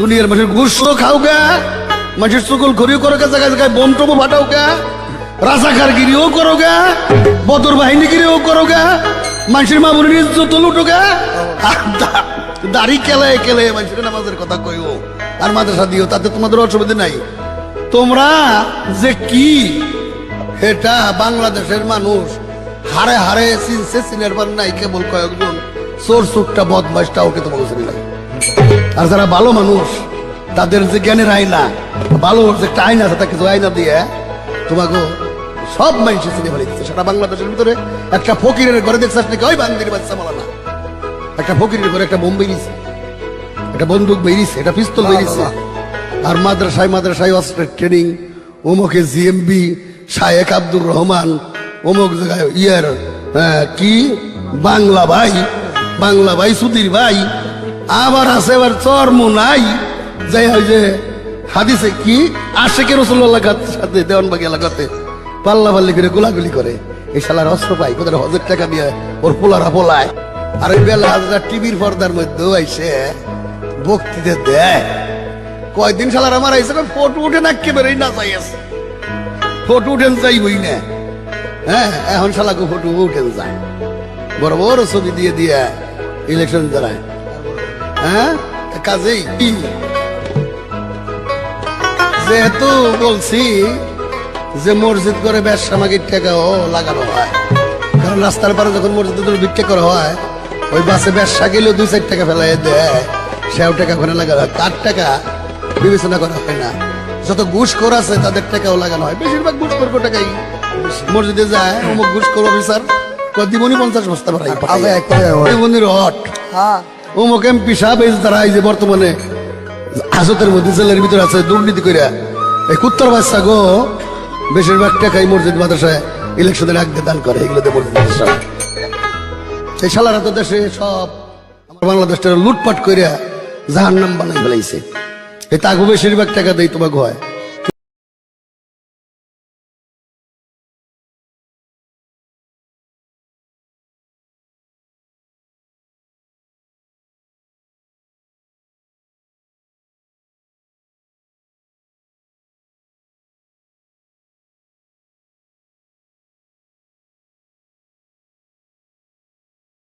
দুনিয়ার মানুষের ঘুষ খাও গা মানুষের চকুল ঘুরিও করো গা জায়গায় জায়গায় বোম টবো ফাটাও গা রাজাকার গিরিও করো গা বদর বাহিনী গিরিও করো গা মানুষের মা বোনের ইজ্জত লুটো গা দাড়ি কেলে কেলে, মানুষের নামাজের কথা কইও, আর মাদ্রাসা দিও, তাতে তোমাদের অসুবিধা নাই। তোমরা যে কি এটা বাংলাদেশের মানুষ হারে হারে চিনছে চিনের পার নাই, কেবল কয়েকজন চোর চুকটা বদমাসটা ওকে তোমাকে চিনি আর যারা ভালো মানুষ তাদের যে জ্ঞানের আয়না ভালো যে একটা আয়না আছে তাকে আয়না দিয়ে তোমাকে সব মানুষ চিনে ফেলে দিচ্ছে। সেটা বাংলাদেশের ভিতরে একটা ফকিরের ঘরে দেখছিস নাকি? ওই বান্দির বাচ্চা মালানা। একটা ফকিরের ঘরে একটা বোম বেরিয়েছে। একটা বন্দুক বেরিয়েছে একটা পিস্তল বেরিয়েছে। আর মাদ্রাসায় মাদ্রাসায় অস্ত্রের ট্রেনিং অমুকে জিএমবি শায়েক আব্দুর রহমান অমুক জায়গায় ইয়ার কি? বাংলা ভাই বাংলা ভাই সুধীর ভাই আবার আছে, এবার চর্ম নাই। যাই হয় যে, হাদিসে কি? আশেকের রসুল্লাহ সাথে, দেওয়ানবাগি এলাকাতে পাল্লা পাল্লি করে, গোলাগুলি করে। এই শালার অস্ত্র পাই কোথায় হজের টাকা দিয়ে ওর পোলারা পোলায়। আর এই বেলা হাজার টিভির পর্দার মধ্যে আইসে, বক্তৃতা দেয়। কয়দিন শালার আমার আইসে ফটো উঠে না একেবারেই না চাই আছে। ফটো উঠেন যাইবই না। হ্যাঁ এখন শালাকে ফটো উঠেন যায়। বড় বড় ছবি দিয়ে দিয়ে ইলেকশন দাঁড়ায় হ্যাঁ? কাজেই। যেহেতু বলছি যে মসজিদ করে ব্যবসা মাগির টাকাও লাগানো হয়। কারণ রাস্তার পারে যখন মসজিদে তোর ভিক্ষা করা হয় ওই বাসে ব্যবসা গেলেও দুই চার টাকা ফেলাই দেয় সেও টাকা ওখানে লাগানো হয়। কার টাকা বিবেচনা করা হয় না। যত ঘুষ কর আছে তাদের টাকাও লাগানো হয়। বেশিরভাগ ঘুষ করব টাকাই মসজিদে যায় অমুক ঘুষ করব অফিসার দিমনি পঞ্চাশ বস্তা ভাড়াই এক করে হয়। অমুক এমপি সাহেব এই তারা এই যে বর্তমানে হাজতের মধ্যে জেলের ভিতরে আছে, দুর্নীতি কইরা। এই কুত্তর বাচ্চা গো, বেশিরভাগ টাকাই মসজিদ মাদ্রাসায় ইলেকশনের আগে দান করে এগুলোতে মসজিদ মাদ্রাসা। এই শালারা তো দেশে সব আমার বাংলাদেশটা লুটপাট কইরা জাহান নাম বানাই ফেলাইছে। এই তাগো বেশিরভাগ টাকা দেয় তোমাকে হয়।